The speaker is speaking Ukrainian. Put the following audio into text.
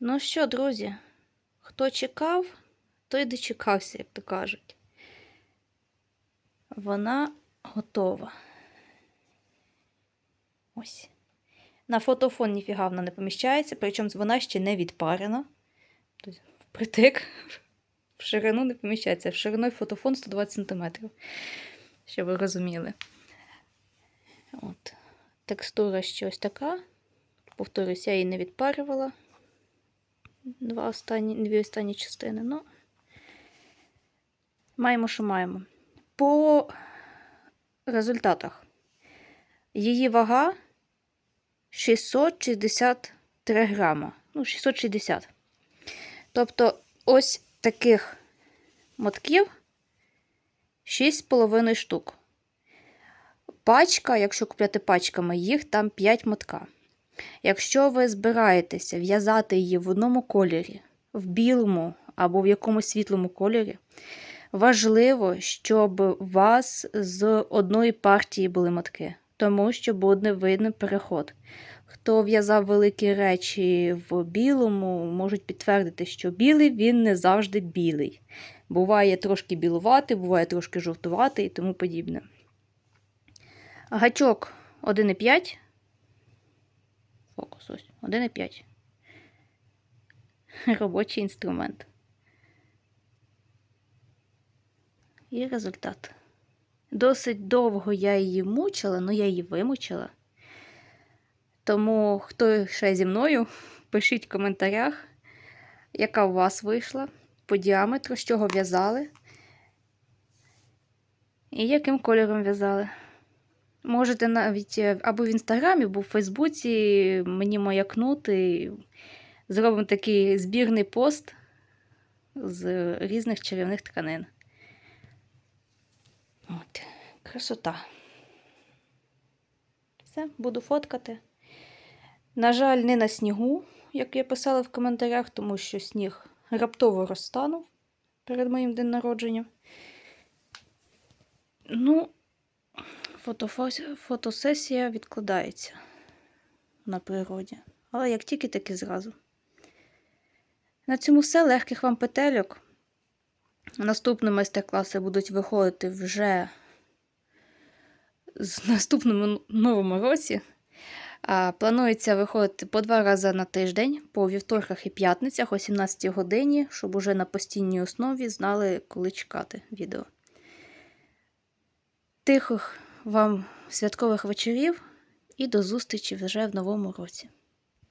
Ну що, друзі, хто чекав, той дочекався, як то кажуть. Вона готова. Ось. На фотофон ніфіга вона не поміщається, причому вона ще не відпарена. Тобто впритик в ширину не поміщається. В шириною фотофон 120 см. Щоб ви розуміли. От. Текстура щось така. Повторюсь, я її не відпарювала. Два останні, дві останні частини. Ну, маємо, що маємо. По результатах. Її вага 663 грама. Ну, 660. Тобто, ось таких мотків 6,5 штук. Пачка, якщо купляти пачками, їх там 5 мотка. Якщо ви збираєтеся в'язати її в одному кольорі, в білому або в якомусь світлому кольорі, важливо, щоб у вас з одної партії були мотки, тому що буде видно переход. Хто в'язав великі речі в білому, можуть підтвердити, що білий він не завжди білий. Буває трошки білуватий, буває трошки жовтуватий і тому подібне. Гачок 1,5. Фокус ось 1,5. Робочий інструмент. І результат. Досить довго я її мучила, але я її вимучила. Тому, хто ще зі мною, пишіть в коментарях, яка у вас вийшла по діаметру, з чого в'язали. І яким кольором в'язали. Можете навіть е, або в інстаграмі, або в Фейсбуці мені маякнути. Зробимо такий збірний пост з різних чарівних тканин. От, красота. Все, буду фоткати. На жаль, не на снігу, як я писала в коментарях, тому що сніг раптово розтанув перед моїм день народження. Ну, фотосесія відкладається на природі. Але як тільки, так і зразу. На цьому все. Легких вам петельок. Наступні майстер-класи будуть виходити вже з наступному новому році. Планується виходити по два рази на тиждень, по вівторках і п'ятницях о 17 годині, щоб уже на постійній основі знали, коли чекати відео. Тихих вам святкових вечорів і до зустрічі вже в новому році.